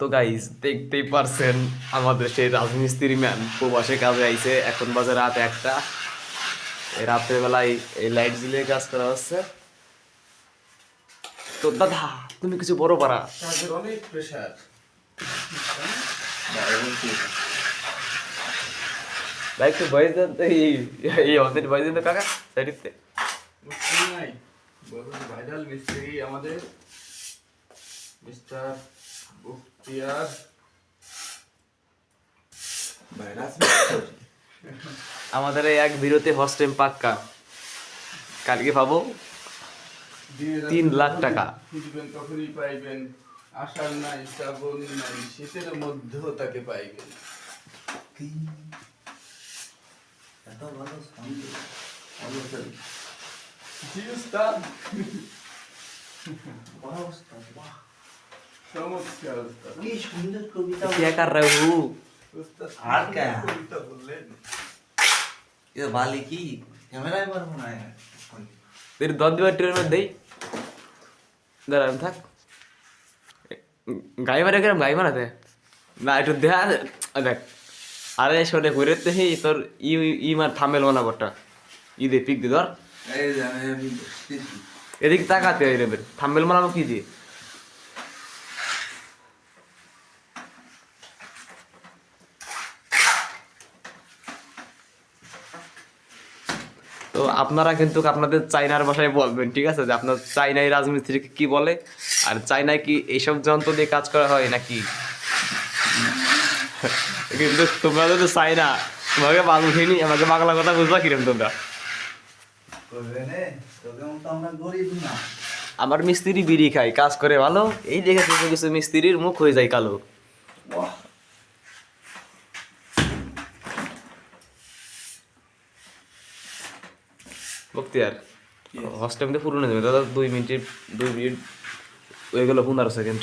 তো গাইজ দেখতেই পারছেন আমাদের সেই রাজমিস্ত্রি ম্যান প্রবাসে কাজে আইছে এখন বাজে রাত একটা। এই রাতের বেলায় এই লাইট জ্বলিয়ে কাজ করা হচ্ছে। তো দাদা তুমি কিছু বড় পারা। অনেক প্রেশার ভাই একটু বয়স দেন তো এই এই আমাদের বয়স দেন তো কাকা সাইডে মিস্ত্রি নাই। বলুন ভাইরাল মিস্ত্রি আমাদের। মিস্টার বখতিয়ার আমাদের এই এক বিরতি হস্টেল পাক্কা। কালকে পাবো তিন লাখ টাকা। খুঁজবেন কখনই পাইবেন। আষাঢ় নাই শ্রাবণ নাই শীতের মধ্যেও তাকে পাইবেন। এত ভালো জি উস্তাদ অবস্থা? বাহ। চমৎকার উস্তাদ কি সুন্দর কবিতা क्या कर रहे हो উস্তাদ আর क्या? কবিতা বললেন এ বালি কি ক্যামেরায় মারবো না तेरे दो दिवार ट्रेन में दे দাঁড়ান থাক গাই মারে কেরম গাই মারাতে না একটু দেখা দেখ আরে শোনে ঘুরে তো হে তোর ই ই মার থামেল মানা বটটা ই দে পিক দে ধর এই যে আমি আমি বসতেছি এদিকে তাকাতে হয় রে থামেল মানাবো কি দিয়ে তো আপনারা কিন্তু আপনাদের চাইনার ভাষায় বলবেন, ঠিক আছে? যে আপনার চাইনাই রাজমিস্ত্রিকে কি বলে? আর চাইনায় কি এইসব যন্ত্র দিয়ে কাজ করা হয় নাকি? কিন্তু তোমরা যদি চাইনা তোমাকে বাল উঠিনি আমাকে বাংলা কথা বুঝবা কিরম তোমরা? আমার মিস্ত্রি বিড়ি খায়, কাজ করে ভালো? এই দেখে কিছু কিছু মিস্ত্রির মুখ হয়ে যায় কালো। বক্তিয়ার হস্টেল পুরনো যাবে দাদা দুই মিনিট দুই মিনিট হয়ে গেল পনেরো সেকেন্ড